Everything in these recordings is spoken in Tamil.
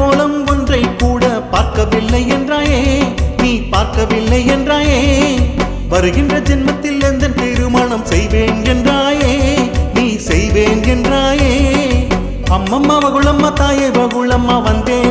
கோலம் ஒன்றை கூட பார்க்கவில்லை என்றாயே. நீ பார்க்கவில்லை என்றாயே. வருகின்ற ஜென்மத்தில் எந்த திருமணம் செய்வேன் என்றாயே. நீ செய்வேன் என்றாயே. அம்மம்மா வகுளம்மா தாயே வகுளம்மா வந்தேன்.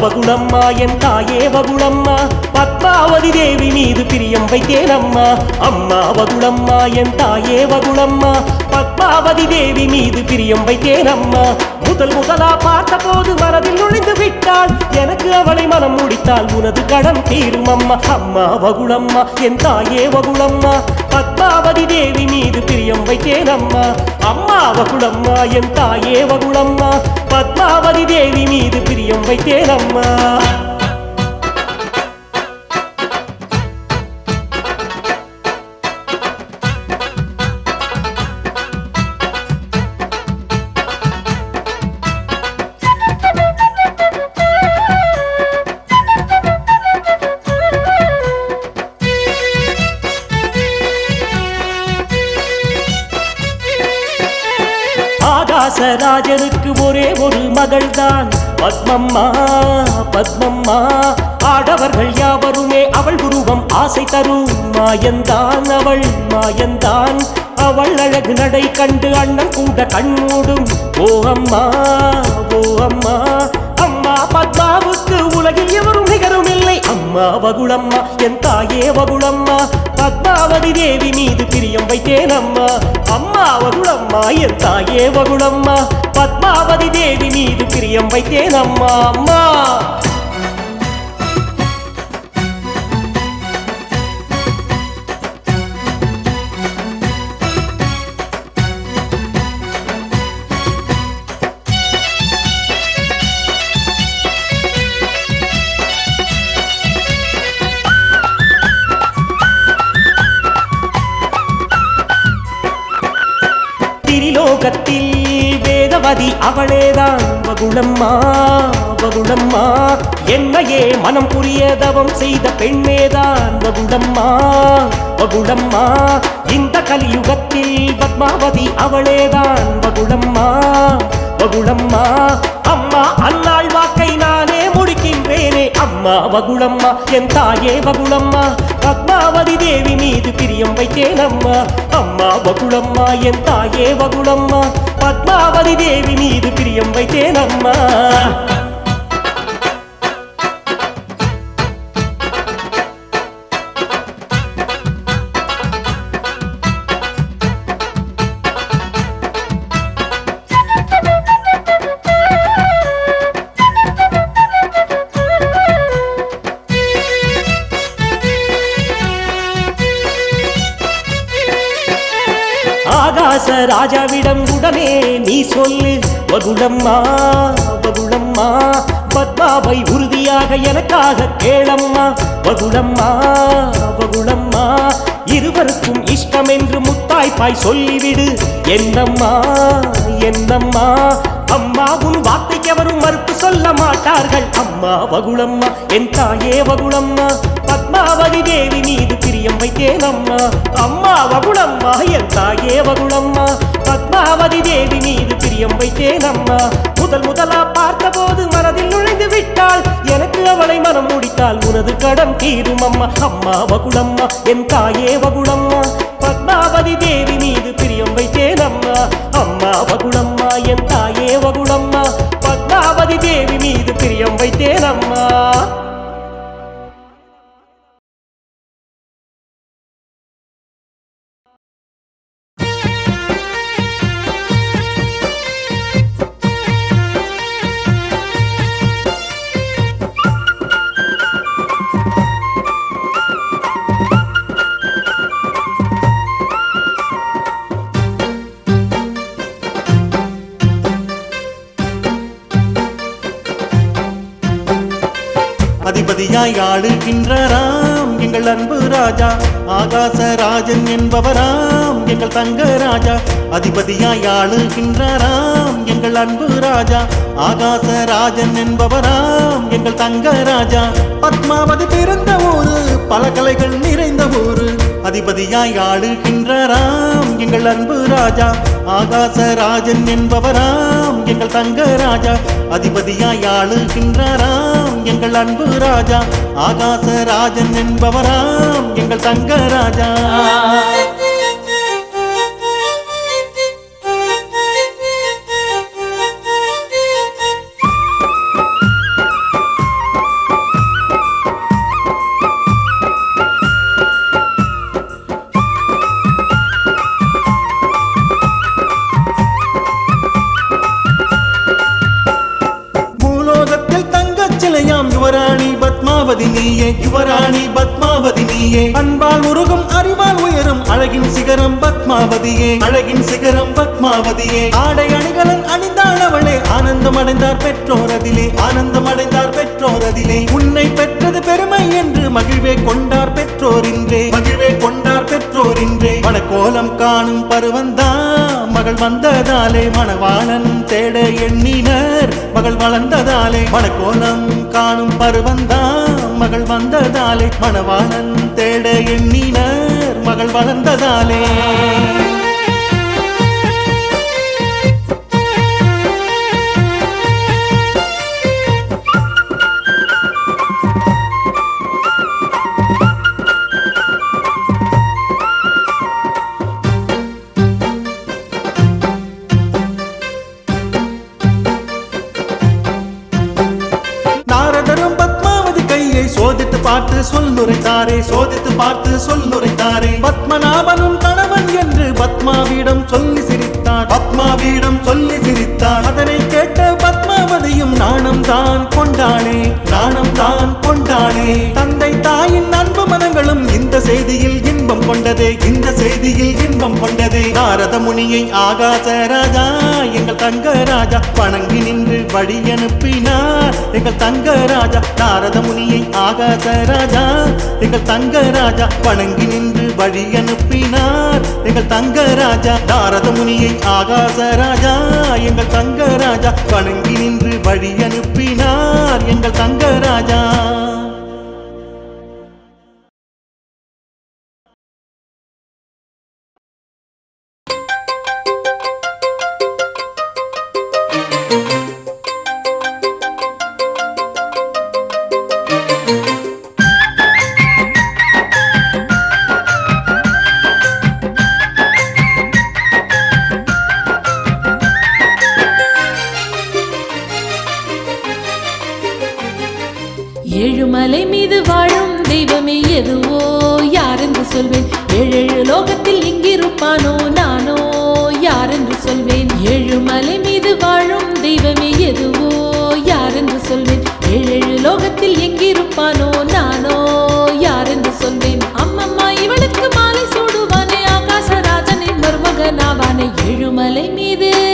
வகுளம்மா என் தாயே வகுளம்மா பத்மாவதி தேவி மீது பிரியம் வைத்தேனம்மா. அம்மா வகுளம்மா என் தாயே வகுளம்மா பத்மாவதி தேவி மீது பிரியம் வைத்தேனம்மா. முதல் முதலா பார்த்த போது மனதில் நுழைந்து விட்டாள். எனக்கு அவளை மனம் முடித்தால் உனது கடன் தீரும் அம்மா அம்மா வகுளம்மா என் தாயே வகுளம்மா பத்மா பிரியம் வைத்தேன் அம்மா அம்மா வகுளம்மா என் தாயே வகுளம்மா பத்மாவதி தேவி மீது ஒரு மகள்தான் பத்மம்மா பத்மம்மா ஆடவர்கள் யாவருமே அவள் உருவம் ஆசை தரும். மாயந்தான் அவள் மாயந்தான் அவள் அழகு நடை கண்டு அண்ணன் கூட கண்மூடும் ஓ அம்மா ஓ அம்மா அம்மா பத்மாவுக்கு உலகில் வகுளம்மா வகுளம்மா என் தாயே வகுளம்மா. பத்மாவதி தேவி மீது பிரியம் வைத்தேனம்மா. அம்மா வகுளம்மா என் தாயே வகுளம்மா. பத்மாவதி தேவி மீது பிரியம் வைத்தேனம்மா அம்மா. அவளேதான். வகுளம்மா வகுளம்மா என்னையே மனம் புரிய தவம் செய்த பெண்ணேதான். வகுளம்மா வகுளம்மா இந்த கலியுகத்தில் பத்மாவதி அவளேதான். வகுளம்மா வகுளம்மா அம்மா அன்னாள் அம்மா வகுளம்மா என் தாயே வகுளம்மா. பத்மாவதி தேவி மீது பிரியம் வைத்தேன் அம்மா அம்மா வகுளம்மா என் தாயே வகுளம்மா. பத்மாவதி தேவி மீது பிரியம் வைத்தேன் அம்மா ராஜாவிடம் உடனே நீ சொல்லு வகுளம்மா வகுளம்மா பத்மாவை உறுதியாக எனக்காக கேளம்மா வகுளம்மா வகுளம்மா இருவருக்கும் இஷ்டம் என்று முத்தாய்ப்பாய் சொல்லிவிடு என்னம்மா என்னம்மா அம்மா உன் வார்த்தைக்கு அவரும் மறுப்பு சொல்ல மாட்டார்கள் அம்மா வகுளம்மா என் தாயே வகுளம்மா பத்மாவதி தேவி மீது பிரியம் வைத்தேன் அம்மா அம்மா வகுளம்மா என் தாயே வகுளம்மா. பத்மாவதி தேவி மீது பிரியம் வைத்தேன் அம்மா முதல் முதலா பார்த்தபோது மனதில் நுழைந்து விட்டால் எனக்கு அவளை மனம் முடித்தால் உனது கடன் தீரும் அம்மா அம்மா வகுளம்மா என் தாயே வகுளம்மா. பத்மாவதி தேவி மீது பிரியம் வைத்தேன் அம்மா அம்மா வகுளம்மா என் தாயே வகுளம்மா. பத்மாவதி தேவி மீது பிரியம் வைத்தேன் அதிபதியாய் ஆளுகின்றாராம் எங்கள் அன்பு ராஜா. ஆகாச ராஜன் என்பவராம் எங்கள் தங்க ராஜா. அதிபதியாய் ஆளுகின்றாராம் எங்கள் அன்பு ராஜா. ஆகாச ராஜன் என்பவராம் எங்கள் தங்க ராஜா. பத்மாவதி பிறந்த ஊரு பல கலைகள் நிறைந்த ஊரு. அதிபதியாய் ஆளுகின்றாராம் எங்கள் அன்பு ராஜா. ஆகாச ராஜன் என்பவராம் எங்கள் தங்க ராஜா. அதிபதியாய் ஆளுகின்றாராம் எங்கள் அன்பு ராஜா. ஆகாச ராஜன் என்பவராம் எங்கள் தங்க ராஜா. பெற்றோர் உன்னை பெற்றது பெருமை என்று மகிழ்வே கொண்டார் பெற்றோரின்றே மகிழ்வே கொண்டார் பெற்றோரின்றே மனக்கோலம் காணும் பருவந்தா மகள் வந்ததாலே மணவாளன் தேட எண்ணினர். மகள் வளர்ந்ததாலே மணக்கோலம் காணும் பருவந்தா மகள் வந்ததாலே மணவாளன் தேட எண்ணினர். மகள் வளர்ந்ததாலே. சொல்லுரைத்தாரே சோதித்து பார்த்து சொல்லுரைத்தாரே. பத்மநாபனும் கணவன் என்று பத்மாவிடம் சொல்லி சிரித்தார். பத்மாவிடம் சொல்லி சிரித்தார். அதனை கேட்ட பத்மாவதியும் நாணம் தான் கொண்டாளே நாணம் தான் கொண்டாளே. தந்தை தாயின் அன்பு மனங்களும் இந்த செய்தியில் இன்பம் கொண்டதே. இந்த செய்தியில் இன்பம் கொண்டது. நாரத முனியை ஆகாச ராஜா எங்கள் தங்க ராஜா வணங்கி நின்று வழி அனுப்பினார். எங்கள் தங்க ராஜா நாரத முனியை ஆகாச ராஜா எங்கள் தங்க ராஜா வணங்கி நின்று வழி அனுப்பினார். எங்கள் தங்க ராஜா நாரத முனியை ஆகாச ராஜா எங்கள் தங்க ராஜா வணங்கி நின்று வழி அனுப்பினார். எங்கள் தங்க ராஜா. மலை மீது வாழும் தெய்வமே எதுவோ யாரென்று சொல்வேன்? ஏழு லோகத்தில் இங்கிருப்பானோ நானோ யாரென்று சொல்வேன்? ஏழு மலை மீது வாழும் தெய்வமே எதுவோ யாரென்று சொல்வேன்? ஏழு லோகத்தில் எங்கிருப்பானோ நானோ யாரென்று சொல்வேன்? அம்மம்மா இவளுக்கு மாலை சூடுவானே ஆகாசராஜனின் மருமகனாவானே. ஏழுமலை மீது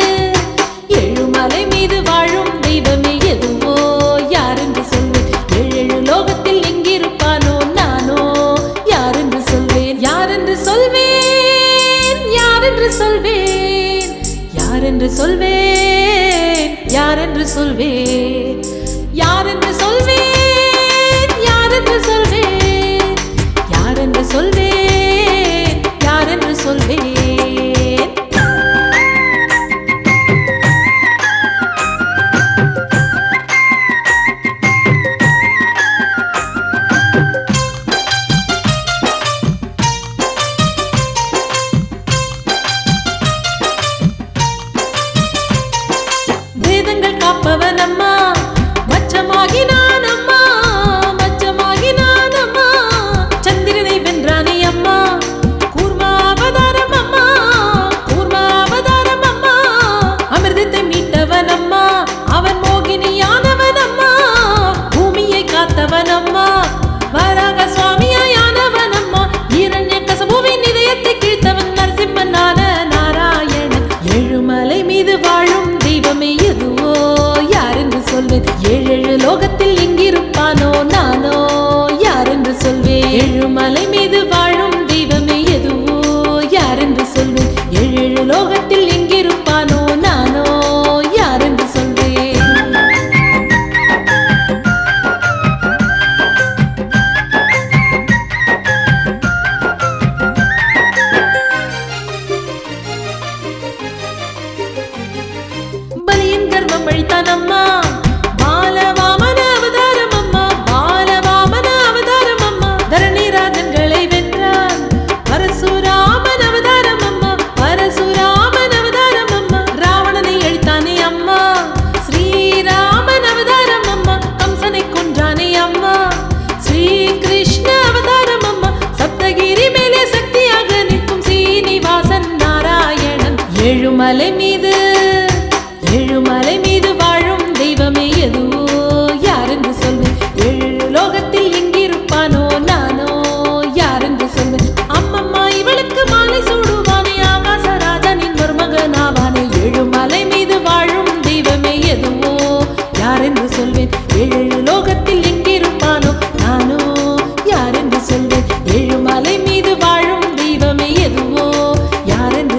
யாரென்று சொல்வேன்? என்று சொல்வேன்? யாரென்று சொல்வேன்? யாரென்று காப்பவன் அம்மா மச்சமாகினான்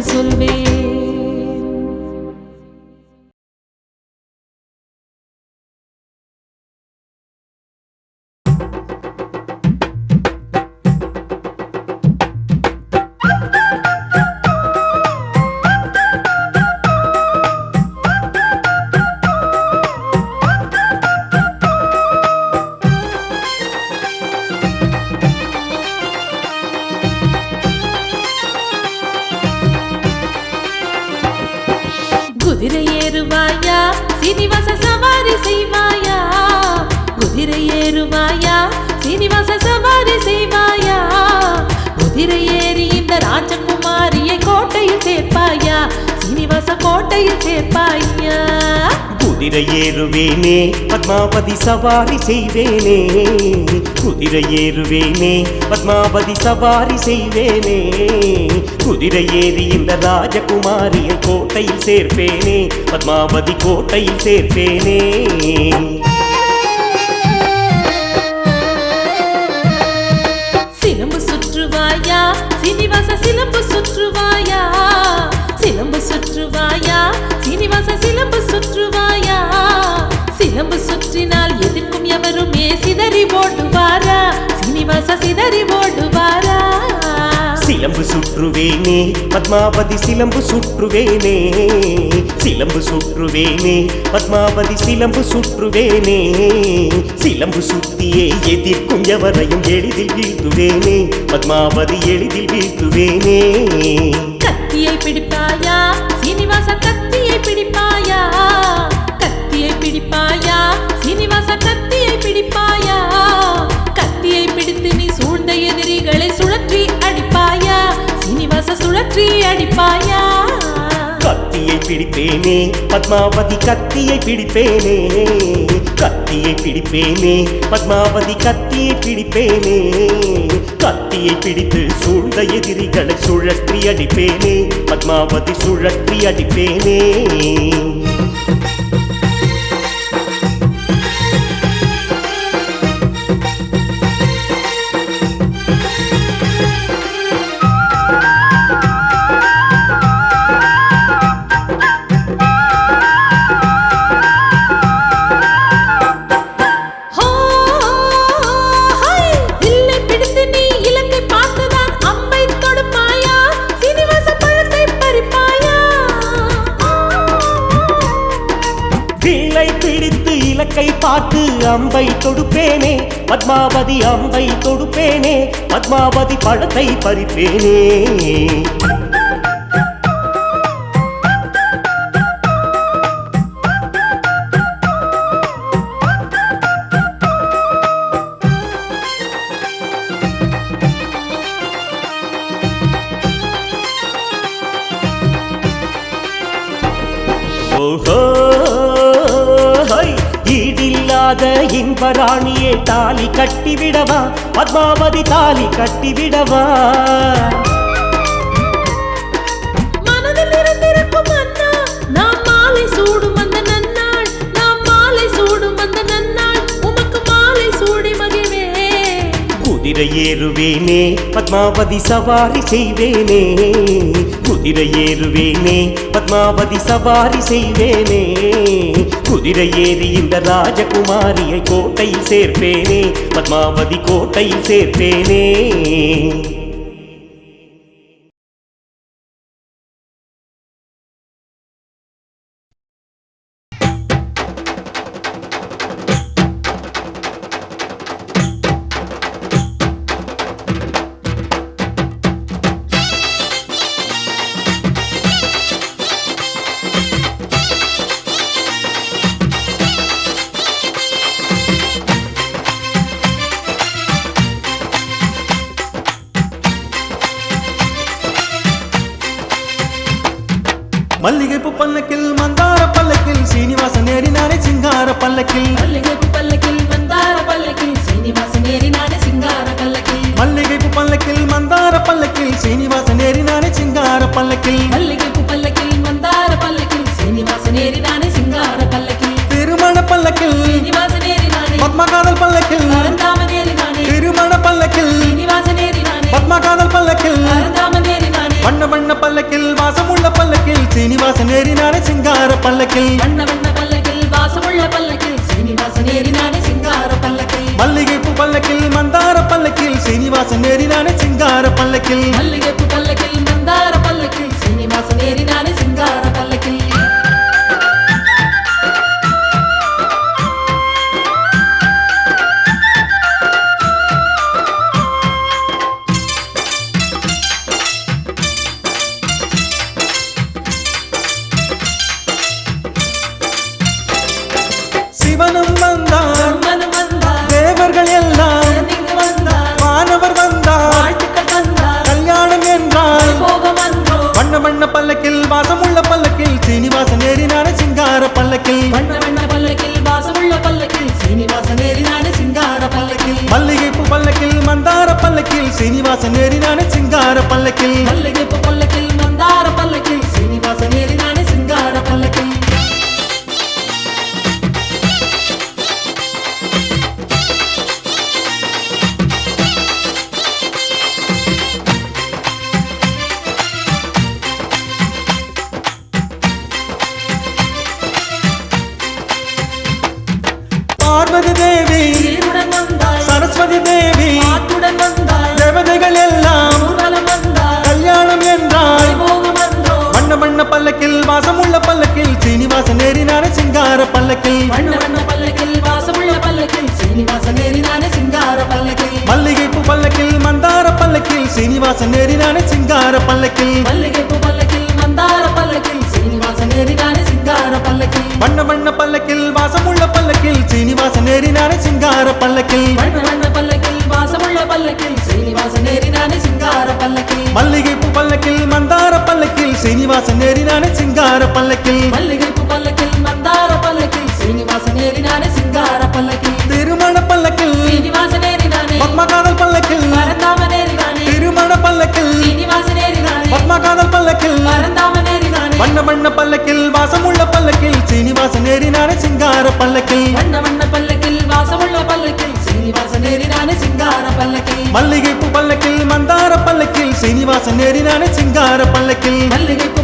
will be சீனிவாச சவாரி செய்வாயா? குதிரை ஏறி இந்த ராஜகுமாரியை கோட்டையில் சேர்ப்பாயா? சீனிவாச கோட்டையில் சேர்ப்பாயா? குதிரை ஏறுவேனே பத்மாவதி சவாரி செய்வேனே. குதிரை ஏறுவேனே பத்மாவதி சவாரி செய்வேனே. குதிரை ஏறி இந்த ராஜகுமாரியை கோட்டையில் சேர்ப்பேனே பத்மாவதி கோட்டையில் சேர்ப்பேனே. వస సిదరి ఓడువారా சிலம்பு சுற்றுவேனே பத்மாபதி சிலம்பு சுற்றுவேனே சிலம்பு சுற்றுவேனே பத்மாபதி சிலம்பு சுற்றுவேனே சிலம்பு சுத்தியே எதிர்க்கும் எவரையும் எளிதில் வீழ்த்துவேனே பத்மாபதி எளிதில் வீழ்த்துவேனே கத்தியை பிடிப்பு சிங்களை சுழற்றி அடிப்பாயா? சீனிவாச சுழற்றி அடிப்பாயா? கத்தியை பிடிப்பேனே பத்மாவதி கத்தியை பிடிப்பேனே. கத்தியை பிடிப்பேனே பத்மாவதி கத்தியை பிடிப்பேனே. கத்தியை பிடித்து சூழ்ந்த எதிரிகளை சுழற்றி அடிப்பேனே பத்மாவதி சுழற்றி அடிப்பேனே. பார்த்து அம்பை தொடுப்பேனே பத்மாவதி அம்பை தொடுப்பேனே பத்மாவதி பழத்தை பறிப்பேனே. ஓஹோ ஹை, ஈடில்லாத இன்பராணியே தாலி கட்டிவிடவா பத்மாவதி தாலி கட்டிவிடவா குதிரை ஏறுவேனே பத்மாவதி சவாரி செய்வேனே. குதிரை ஏறுவேனே பத்மாவதி சவாரி செய்வேனே. குதிரை ஏறி இந்த ராஜகுமாரியை கோட்டையில் சேர்ப்பேனே. பத்மாவதி கோட்டையில் சேர்ப்பேனே. மல்லிகைப்பூ பல்லக்கில் மந்தார பல்லக்கில் சீனிவாசன் ஏறினானே சிங்கார பல்லக்கில். பல்லகைப்பு பல்லக்கில் மந்தார பல்லக்கில் சீனிவாசன் ஏறினானே சிங்கார பல்லக்கில். மல்லிகைப்பூ பல்லக்கில் மந்தார பல்லக்கில் சீனிவாசன் ஏறினானே சிங்கார பல்லக்கில். மல்லிகைப்பு பல்லக்கில் மந்தார பல்லக்கில் சீனிவாசன் ஏறினானே சிங்கார பல்லக்கில். திருமண பல்லக்கில் சீனிவாசன் ஏறினானே. பத்மகாதல் பல்லக்கில் திருமண பல்லக்கில் சீனிவாசன் ஏறினானே. பத்மகாதல் பல்லக்கில் வண்ண வண்ண பல்லக்கில் வாசமுள்ள பல்லக்கில் சீனிவாசன் ஏறினானே சிங்கார பல்லக்கில். வண்ண வண்ண பல்லக்கில் வாசமுள்ள பல்லக்கில் சீனிவாசன் ஏறினானே சிங்கார பல்லக்கில். மல்லிகைப்பூ பல்லக்கில் மந்தார பல்லக்கில் சீனிவாசன் ஏறினானே சிங்கார பல்லக்கில். சீனிவாசன் ஏறினானே சிங்கார பல்லக்கில். வண்ண வண்ண பல்லக்கில் வாசமுள்ள பல்லக்கில் சீனிவாசன் ஏறினானே சிங்கார பல்லக்கில். மல்லிகைப்பூ பல்லக்கில் மந்தார பல்லக்கில் சீனிவாசன் ஏறினானே சிங்கார பல்லக்கில். மல்லிகைப்பு பல்லக்கில் சீனிவாசன் ஏறினானே சிங்கார பல்லக்கில். மல்லிகைப்பு பல்லக்கில் மந்தார பல்லக்கில் சீனிவாசன் ஏறினானே சிங்கார பல்லக்கில். வண்ண வண்ண பல்லக்கில் வாசமுள்ள பல்லக்கில் சீனிவாசன் ஏறினானே சிங்கார பல்லக்கில். வண்ண வண்ண பல்லக்கில் வாசமுள்ள பல்லக்கில் சீனிவாசன் ஏறினானே சிங்கார பல்லக்கில். மல்லிகைப்பூ பல்லக்கில் மந்தார பல்லக்கில் சீனிவாசன் ஏறினானே சிங்கார பல்லக்கில். மல்லிகைப்பு பல்லக்கில் வண்ண பல்லக்கில் வாசமுள்ள பல்லக்கில் சீனிவாசன் ஏறினானே சிங்கார பல்லக்கில். வண்ண வண்ண பல்லக்கில் வாசமுள்ள பல்லக்கில் சீனிவாசன் ஏறினானே சிங்கார பல்லக்கில். மல்லிகைப்பூ பல்லக்கில் மந்தார பல்லக்கில் சீனிவாசன் ஏறினானே சிங்கார பல்லக்கில். மல்லிகைப்பு